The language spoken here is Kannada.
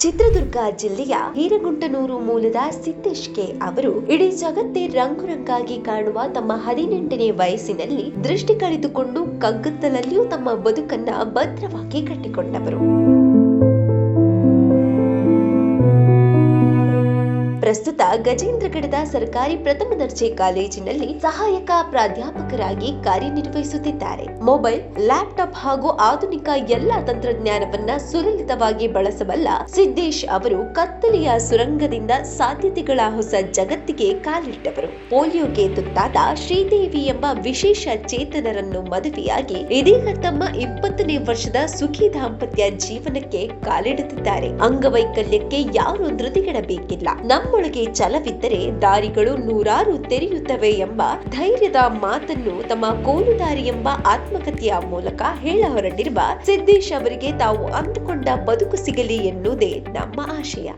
ಚಿತ್ರದುರ್ಗ ಜಿಲ್ಲೆಯ ಹೀರಗುಂಟನೂರು ಮೂಲದ ಸಿದ್ದೇಶ್ ಕೆ ಅವರು, ಇಡೀ ಜಗತ್ತೇ ರಂಗುರಂಗಾಗಿ ಕಾಣುವ ತಮ್ಮ ಹದಿನೆಂಟನೇ ವಯಸ್ಸಿನಲ್ಲಿ ದೃಷ್ಟಿ ಕಳೆದುಕೊಂಡು ಕಗ್ಗತ್ತಲಲ್ಲಿಯೂ ತಮ್ಮ ಬದುಕನ್ನ ಭದ್ರವಾಗಿ ಕಟ್ಟಿಕೊಂಡವರು. ಪ್ರಸ್ತುತ ಗಜೇಂದ್ರಗಡದ ಸರ್ಕಾರಿ ಪ್ರಥಮ ದರ್ಜೆ ಕಾಲೇಜಿನಲ್ಲಿ ಸಹಾಯಕ ಪ್ರಾಧ್ಯಾಪಕರಾಗಿ ಕಾರ್ಯನಿರ್ವಹಿಸುತ್ತಿದ್ದಾರೆ. ಮೊಬೈಲ್, ಲ್ಯಾಪ್ಟಾಪ್ ಹಾಗೂ ಆಧುನಿಕ ಎಲ್ಲಾ ತಂತ್ರಜ್ಞಾನವನ್ನ ಸುಲಲಿತವಾಗಿ ಬಳಸಬಲ್ಲ ಸಿದ್ದೇಶ್ ಅವರು ಕತ್ತಲೆಯ ಸುರಂಗದಿಂದ ಸಾಧ್ಯತೆಗಳ ಹೊಸ ಜಗತ್ತಿಗೆ ಕಾಲಿಟ್ಟವರು. ಪೋಲಿಯೋಗೆ ತುತ್ತಾದ ಶ್ರೀದೇವಿ ಎಂಬ ವಿಶೇಷ ಚೇತನರನ್ನು ಮದುವೆಯಾಗಿ ಇದೀಗ ತಮ್ಮ ಇಪ್ಪತ್ತನೇ ವರ್ಷದ ಸುಖಿ ದಾಂಪತ್ಯ ಜೀವನಕ್ಕೆ ಕಾಲಿಡುತ್ತಿದ್ದಾರೆ. ಅಂಗವೈಕಲ್ಯಕ್ಕೆ ಯಾರು ಧೃತಿಗೆಡಬೇಕಿಲ್ಲ. ನಮ್ಮೊಳಗೆ ಛಲವಿದ್ದರೆ ದಾರಿಗಳು ನೂರಾರು ತೆರೆಯುತ್ತವೆ ಎಂಬ ಧೈರ್ಯದ ಮಾತನ್ನು ತಮ್ಮ ಕೋಲು ದಾರಿ ಎಂಬ ಆತ್ಮಕಥೆಯ ಮೂಲಕ ಹೇಳ ಹೊರಟಿರುವ ಸಿದ್ದೇಶ್ ಅವರಿಗೆ ತಾವು ಅಂದುಕೊಂಡ ಬದುಕು ಸಿಗಲಿ ಎನ್ನುವುದೇ ನಮ್ಮ ಆಶಯ.